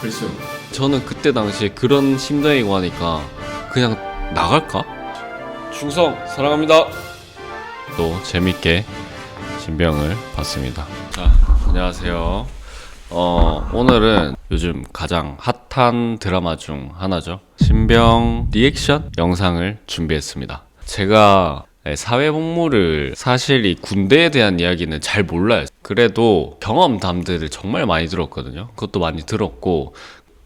글쎄요. 저는 그때 당시에 그런 심정이고 하니까 그냥 나갈까? 충성 사랑합니다. 또 재밌게 신병을 봤습니다. 자, 안녕하세요. 어, 오늘은 요즘 가장 핫한 드라마 중 하나죠. 신병 리액션 영상을 준비했습니다. 제가 사회 복무를 사실 이 군대에 대한 이야기는 잘 몰라요. 그래도 경험담들을 정말 많이 들었거든요. 그것도 많이 들었고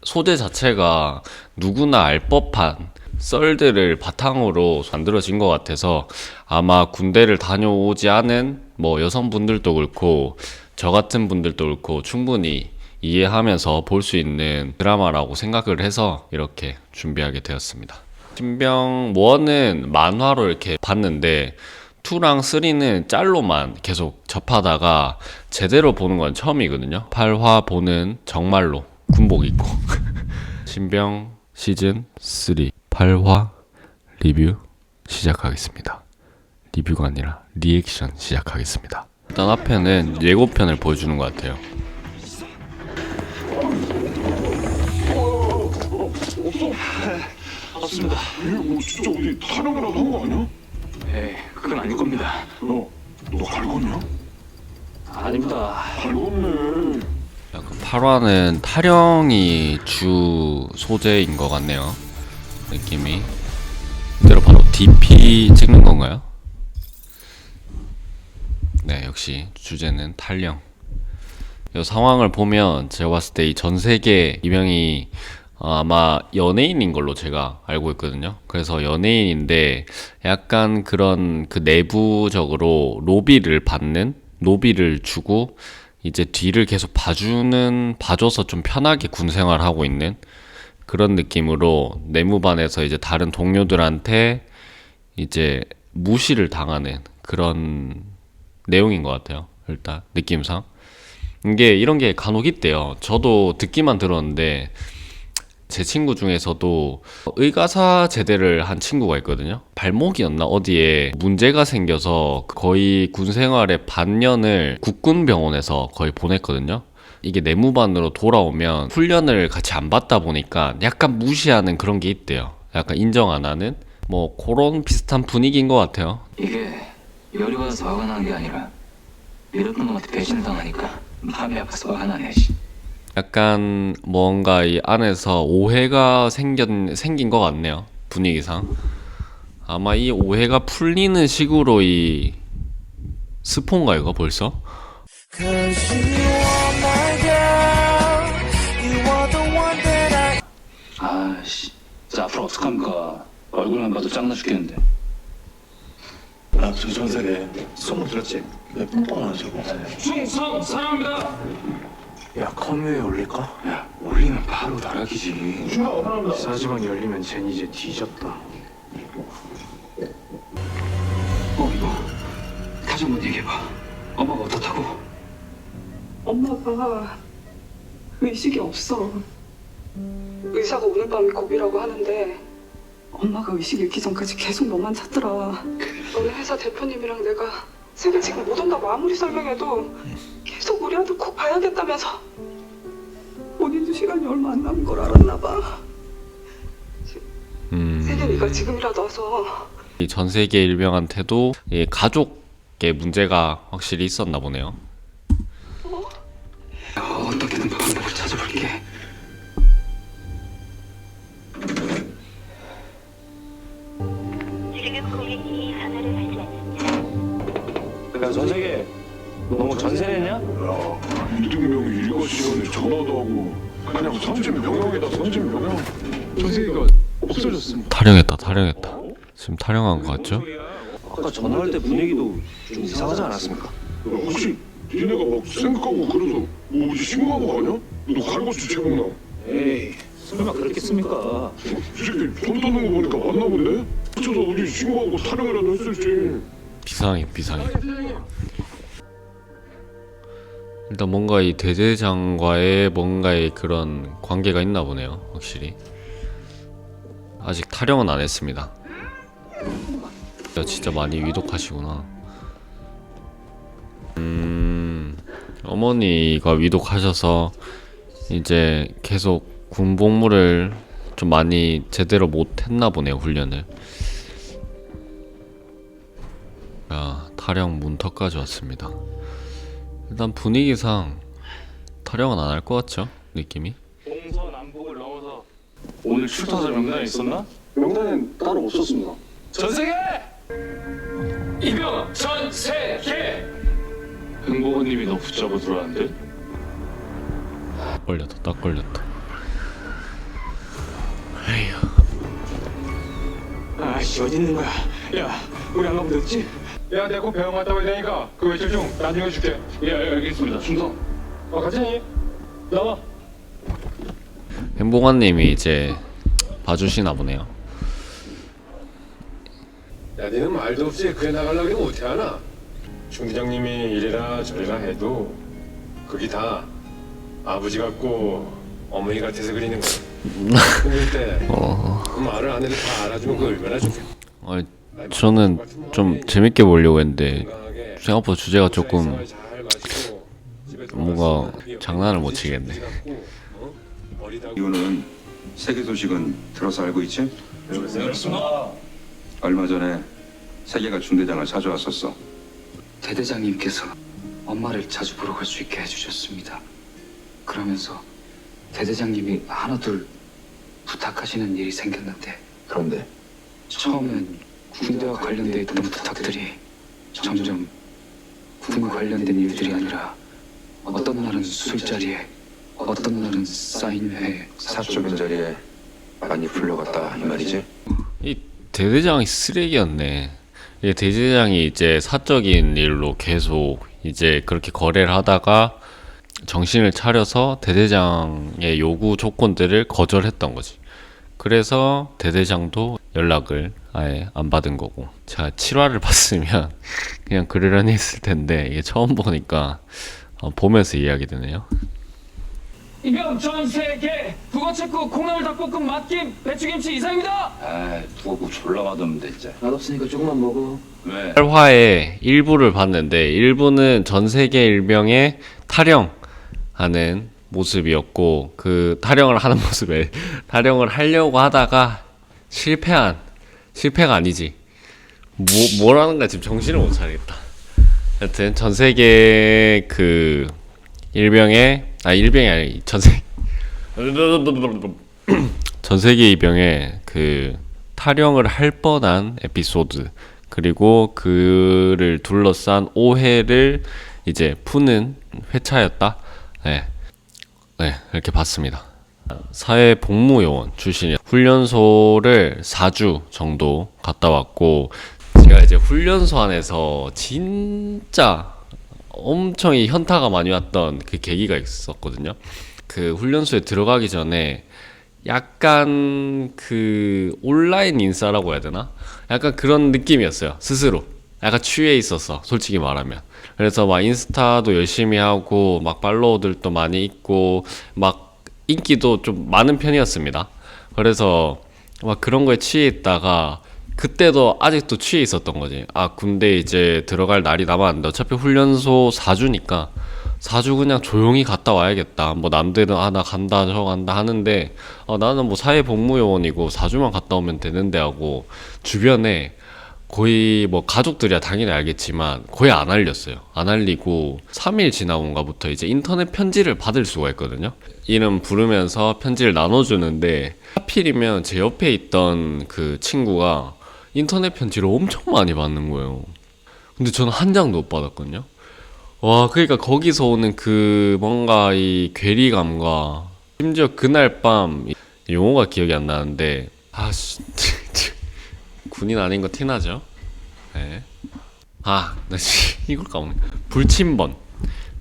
소재 자체가 누구나 알 법한 썰들을 바탕으로 만들어진 것 같아서 아마 군대를 다녀오지 않은 뭐 여성분들도 그렇고 저 같은 분들도 그렇고 충분히 이해하면서 볼 수 있는 드라마라고 생각을 해서 이렇게 준비하게 되었습니다. 신병 1은 만화로 이렇게 봤는데 2랑 3는 짤로만 계속 접하다가 제대로 보는 건 처음이거든요. 8화 보는 정말로 군복 입고 신병 시즌 3 8화 리뷰 시작하겠습니다. 리뷰가 아니라 리액션 시작하겠습니다. 일단 앞에는 예고편을 보여주는 것 같아요. 맞습니다. 이게 뭐 진짜 어디 타령이라도 한 거 아니야? 에이, 그건 아닐 겁니다. 야, 너 갈궜냐? 아닙니다. 갈궜네. 약간 8화는 타령이 주 소재인 것 같네요. 느낌이. 이대로 바로 DP 찍는 건가요? 네, 역시 주제는 탈령. 이 상황을 보면 제가 봤을 때 이 전 세계 이명이 어, 아마 연예인인 걸로 제가 알고 있거든요. 그래서 연예인인데 약간 그런 그 내부적으로 로비를 받는 로비를 주고 이제 뒤를 계속 봐주는 봐줘서 좀 편하게 군 생활하고 있는 그런 느낌으로 내무반에서 이제 다른 동료들한테 이제 무시를 당하는 그런 내용인 것 같아요. 일단 느낌상 이게 이런 게 간혹 있대요. 저도 듣기만 들었는데 제 친구 중에서도 의가사 제대를 한 친구가 있거든요. 발목이었나 어디에 문제가 생겨서 거의 군 생활의 반년을 국군 병원에서 거의 보냈거든요. 이게 내무반으로 돌아오면 훈련을 같이 안 받다 보니까 약간 무시하는 그런 게 있대요. 약간 인정 안 하는 뭐 그런 비슷한 분위기인 것 같아요. 이게 열이 받아서 화가 나는 게 아니라 밀었던 놈한테 배신을 당하니까 마음이 아파서 화가 나네. 씨. 약간 뭔가 이 안에서 오해가 생긴 생긴 것 같네요 분위기상 아마 이 오해가 풀리는 식으로 이 스폰가 이거 벌써 아씨, 자 앞으로 어떡합니까? 얼굴만 봐도 짱나 죽겠는데. 야, 저 전세계 소문 들었지? 내 뽀뽀 안 하자고. 충성 사랑합니다. 야 커뮤에 올릴까? 야, 올리면 바로 나락이지. 사지방 열리면 쟨 이제 뒤졌다 어 이거 다시 한번 얘기해봐. 엄마가 어떻다고? 엄마가 의식이 없어. 의사가 오늘 밤이 고비라고 하는데 엄마가 의식 잃기 전까지 계속 너만 찾더라. 너네 회사 대표님이랑 내가 세계 지금 못 온다고 아무리 설명해도 계속 우리 아들 꼭 봐야겠다면서 본인도 시간이 얼마 안 남은 걸 알았나 봐. 음, 세계이가 지금이라도 와서 이 전 세계 일병한테도 이 가족의 문제가 확실히 있었나 보네요 야, 어떻게든 방법을 찾아볼게. 지금 고객이 전화를 받지 않습니다. 야 전 세계 너 너무 전세냈냐? 야, 이등병이 일과 시간에 전화도 하고 그냥 선진 명령이다, 선진 명령. 전세계가 없어졌습니다 타령했다 타령했다 지금 타령한 것 같죠? 아까 전화할 때 분위기도 좀 이상하지 않았습니까? 야, 혹시 니네가 막 생각하고 그래서 뭐 어디 신고한 거 아니야? 너 갈궜지, 최봉나. 에이 설마 그렇겠습니까? 이 새끼 돈 떠는 거 보니까 맞나 본데? 저도 어디 신고하고 타령이라도 했을지. 비상해 비상해 일단 뭔가 이 대대장과의 뭔가의 그런 관계가 있나 보네요 확실히. 아직 타령은 안 했습니다. 야, 진짜 많이 위독하시구나. 음 어머니가 위독하셔서 이제 계속 군복무를 좀 많이 제대로 못 했나 보네요 훈련을. 야 타령 문턱까지 왔습니다 일단 분위기상 타령은 안 할 것 같죠 느낌이 동서 남북을 넘어서 오늘 출타자 명단에 있었나? 명단엔 따로 없었습니다. 전 세계! 이병 전 세계! 흥보건님이 너 붙잡아 들어왔는데? 걸렸다 딱 걸렸다 아씨 어디 있는 거야? 야 우리 안 가면 됐지? 야 내가 곧 병원 갔다 와야 되니까 그 외출 중 나중에 해줄게 예, 예 알겠습니다 충성 어 같이 나와 행복한님이 이제 봐주시나 보네요 야, 니는 말도 없이 그에 나가려고 못해 하나? 중대장님이 이래라 저래라 해도 그게 다 아버지 같고 어머니 같아서 그리는 거야. 근데 어... 그 말을 안 해도 다 알아주면 그 얼마나 좋겠어. 아니, 저는 좀 재밌게 보려고 했는데 생각보다 주제가 조금 뭔가 장난을 못 치겠네. 이거는 세계 소식은 들어서 알고 있지? 얼마 전에 세계가 중대장을 찾아왔었어. 대대장님께서 엄마를 자주 보러 갈 수 있게 해주셨습니다. 그러면서 대대장님이 하나둘 부탁하시는 일이 생겼는데 그런데 처음엔 군대와 관련돼 있던 부탁들이 점점 군 관련된 일들이 아니라 어떤 날은 술자리에 어떤 날은 사인회 사적인 자리에 많이 불려갔다 이 말이지? 이 대대장이 쓰레기였네. 이게 대대장이 이제 사적인 일로 계속 이제 그렇게 거래를 하다가 정신을 차려서 대대장의 요구 조건들을 거절했던 거지. 그래서 대대장도 연락을 아예 안 받은 거고. 제가 7화를 봤으면 그냥 그러려니 했을 텐데 이게 처음 보니까 어, 보면서 이해하게 되네요. 이병 전 세계 북어체크 콩나물 닭볶음 맛김 배추김치 이상입니다 아 누가 뭐 졸라 맛없는데 진짜. 맛없으니까 조금만 먹어. 왜? 8화의 일부를 봤는데 일부는 전 세계 일병의 타령하는 모습이었고 그 타령을 하는 모습에 타령을 하려고 하다가 실패한 실패가 아니지 뭐 뭐라는가 지금 정신을 못 차리겠다. 하여튼 전 세계 그 일병의 아 일병이 아니 전 세. 전 세계 이병의 그 타령을 할 뻔한 에피소드 그리고 그를 둘러싼 오해를 이제 푸는 회차였다. 네, 네 이렇게 봤습니다. 사회 복무요원 출신이 훈련소를 4주 정도 갔다 왔고 제가 이제 훈련소 안에서 진짜 엄청 이 현타가 많이 왔던 그 계기가 있었거든요. 그 훈련소에 들어가기 전에 약간 그 온라인 인싸라고 해야 되나? 약간 그런 느낌이었어요. 스스로. 약간 취해 있었어. 솔직히 말하면. 그래서 막 인스타도 열심히 하고 막 팔로워들도 많이 있고 막 인기도 좀 많은 편이었습니다. 그래서 막 그런 거에 취해 있다가 그때도 아직도 취해 있었던 거지. 아, 군대 이제 들어갈 날이 남았는데 어차피 훈련소 4주니까 4주 그냥 조용히 갔다 와야겠다. 뭐 남들은 아, 나 간다, 저 간다 하는데 어, 나는 뭐 사회복무요원이고 4주만 갔다 오면 되는데 하고 주변에 거의 뭐 가족들이야 당연히 알겠지만 거의 안 알렸어요. 안 알리고 3일 지나온가부터 이제 인터넷 편지를 받을 수가 있거든요. 이름 부르면서 편지를 나눠주는데 하필이면 제 옆에 있던 그 친구가 인터넷 편지를 엄청 많이 받는 거예요. 근데 저는 한 장도 못 받았거든요. 와, 그러니까 거기서 오는 그 뭔가 이 괴리감과 심지어 그날 밤 용어가 기억이 안 나는데 아, 씨, 군인 아닌 거 티나죠? 네. 아, 나 씨, 이걸 까먹네. 불침번.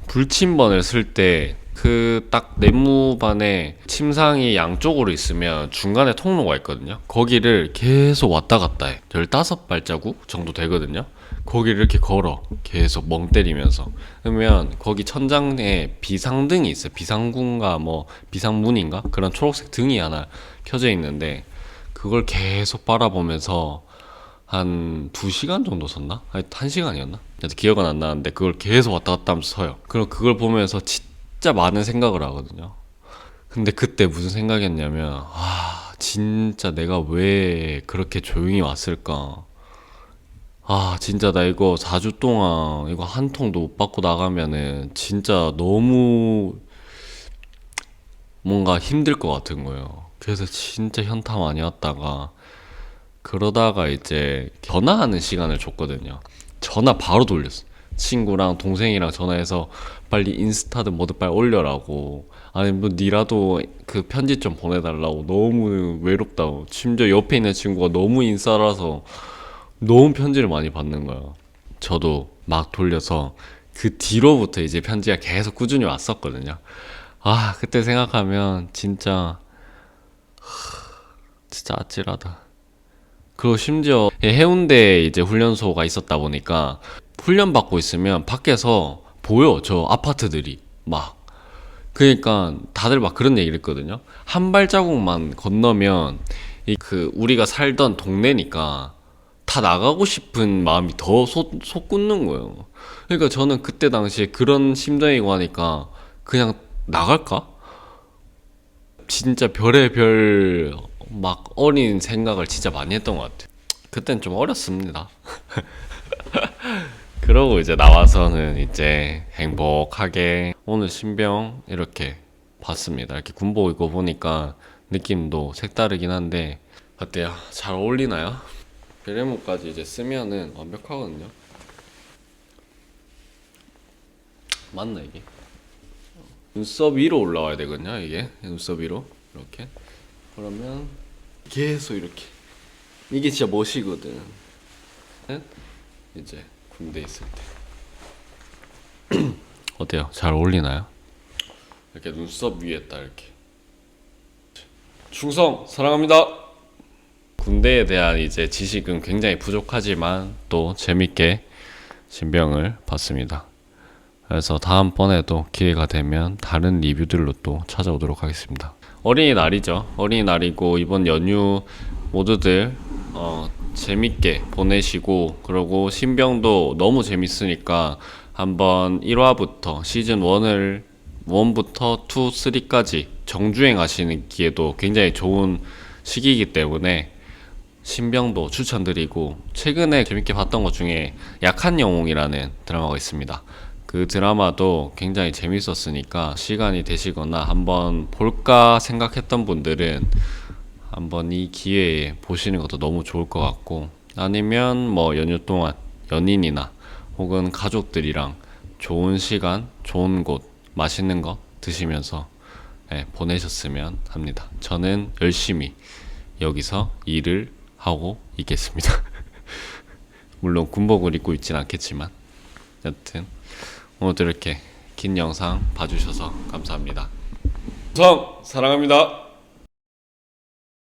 불침번을 쓸 때 그 딱 내무반에 침상이 양쪽으로 있으면 중간에 통로가 있거든요. 거기를 계속 왔다 갔다 해. 15발자국 정도 되거든요. 거기를 이렇게 걸어. 계속 멍 때리면서. 그러면 거기 천장에 비상등이 있어요. 비상군가 뭐 비상문인가? 그런 초록색 등이 하나 켜져 있는데 그걸 계속 바라보면서 한 2시간 정도 섰나? 아니 1시간이었나? 하여튼 기억은 안 나는데 그걸 계속 왔다 갔다 하면서 서요. 그럼 그걸 보면서 진짜 많은 생각을 하거든요. 근데 그때 무슨 생각이었냐면 아 진짜 내가 왜 그렇게 조용히 왔을까? 아 진짜 나 이거 4주 동안 이거 한 통도 못 받고 나가면은 진짜 너무 뭔가 힘들 것 같은 거예요. 그래서 진짜 현타 많이 왔다가 그러다가 이제 전화하는 시간을 줬거든요. 전화 바로 돌렸어 친구랑 동생이랑 전화해서 빨리 인스타든 뭐든 빨리 올려라고. 아니 뭐 니라도 그 편지 좀 보내달라고. 너무 외롭다고. 심지어 옆에 있는 친구가 너무 인싸라서 너무 편지를 많이 받는 거야. 저도 막 돌려서 그 뒤로부터 이제 편지가 계속 꾸준히 왔었거든요. 아 그때 생각하면 진짜 진짜 아찔하다. 그리고 심지어 해운대 이제 훈련소가 있었다 보니까 훈련 받고 있으면 밖에서 보여 저 아파트들이 막 그러니까 다들 막 그런 얘기를 했거든요 한 발자국만 건너면 이 그 우리가 살던 동네니까 다 나가고 싶은 마음이 더 솟, 솟구는 거예요 그러니까 저는 그때 당시에 그런 심정이고 하니까 그냥 나갈까? 진짜 별의 별 막 어린 생각을 진짜 많이 했던 것 같아요. 그땐 좀 어렸습니다. 그러고 이제 나와서는 이제 행복하게 오늘 신병 이렇게 봤습니다. 이렇게 군복 입고 보니까 느낌도 색다르긴 한데 어때요? 잘 어울리나요? 베레모까지 이제 쓰면은 완벽하거든요. 맞나 이게? 눈썹 위로 올라와야 되거든요. 이게 눈썹 위로 이렇게. 그러면 계속 이렇게 이게 진짜 멋이거든 이제 군대 있을 때 어때요? 잘 어울리나요? 이렇게 눈썹 위에 딱 이렇게 충성 사랑합니다 군대에 대한 이제 지식은 굉장히 부족하지만 또 재밌게 신병을 봤습니다 그래서 다음번에도 기회가 되면 다른 리뷰들로 또 찾아오도록 하겠습니다 어린이날이죠. 어린이날이고 이번 연휴 모두들 어, 재밌게 보내시고 그리고 신병도 너무 재밌으니까 한번 1화부터 시즌 1을 1부터 2, 3까지 정주행 하시는 기회도 굉장히 좋은 시기이기 때문에 신병도 추천드리고 최근에 재밌게 봤던 것 중에 약한 영웅이라는 드라마가 있습니다. 그 드라마도 굉장히 재밌었으니까 시간이 되시거나 한번 볼까 생각했던 분들은 한번 이 기회에 보시는 것도 너무 좋을 것 같고 아니면 뭐 연휴 동안 연인이나 혹은 가족들이랑 좋은 시간, 좋은 곳, 맛있는 거 드시면서 예, 보내셨으면 합니다. 저는 열심히 여기서 일을 하고 있겠습니다. 물론 군복을 입고 있진 않겠지만 여튼 오늘도 이렇게 긴 영상 봐주셔서 감사합니다. 성 사랑합니다.